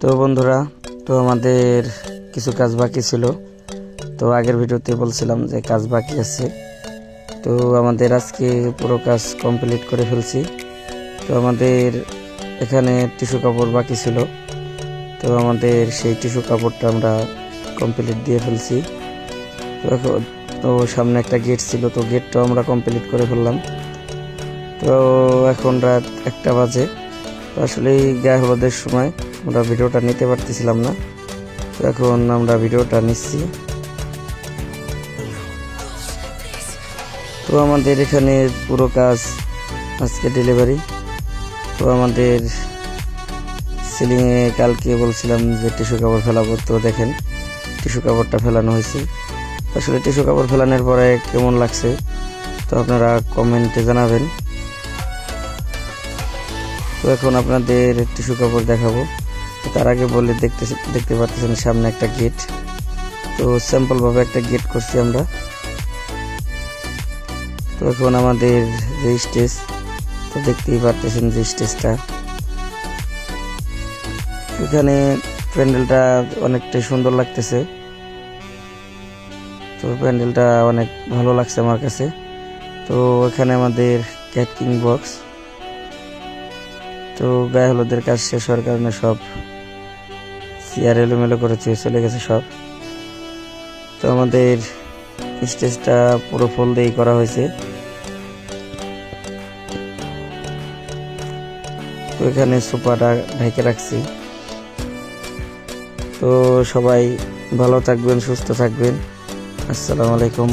তো বন্ধুরা, তো আমাদের কিছু কাজ বাকি ছিল। তো আগের ভিডিওতে বলছিলাম যে কাজ বাকি আছে। তো আমাদের আজকে পুরো কাজ কমপ্লিট করে ফেলছি। তো আমাদের এখানে টিস্যু কাপড় বাকি ছিল। তো আমাদের সেই টিস্যু কাপড়টা আমরা কমপ্লিট দিয়ে ফেলছি। তো তো সামনে একটা গেট ছিল, তো গেটটাও আমরা কমপ্লিট করে ফেললাম। তো এখন রাত একটা বাজে। আসলে এই গায়ে হলুদের সময় আমরা ভিডিওটা নিতে পারতেছিলাম না। তো এখন আমরা ভিডিওটা নিচ্ছি। তো আমাদের এখানে পুরো কাজ আজকে ডেলিভারি তো আমাদের সিলিংয়ে কালকে বলছিলাম যে টিস্যু কাপড় ফেলাবো। তো দেখেন টিস্যু কাপড়টা ফেলানো হয়েছে। আসলে টিস্যু কাপড় ফেলানোর পরে কেমন লাগছে? তো আপনারা কমেন্টে জানাবেন। তো এখন আপনাদের টিস্যু কাপড় দেখাবো। তার আগে বলে দেখতে দেখতে পাচ্ছেন সামনে একটা গেট তো স্যাম্পল ভাবে একটা গেট করছি আমরা। তো এখন আমাদের যে স্টেজ তো দেখতেই পারতেছেন যে স্টেজটা এখানে প্যান্ডেলটা অনেকটাই সুন্দর লাগতেছে। তো প্যান্ডেলটা অনেক ভালো লাগছে আমার কাছে। তো এখানে আমাদের ক্যাটকিং বক্স তো গায়ে হলুদের কাজ শেষ হওয়ার কারণে সব চেয়ার এলোমেলো করে চলে গেছে সব। তো আমাদের স্টেজটা পুরো ফুল দিয়েই করা হয়েছে। তো এখানে সোফাটা ঢেকে রাখছি। তো সবাই ভালো থাকবেন, সুস্থ থাকবেন। আসসালামু আলাইকুম।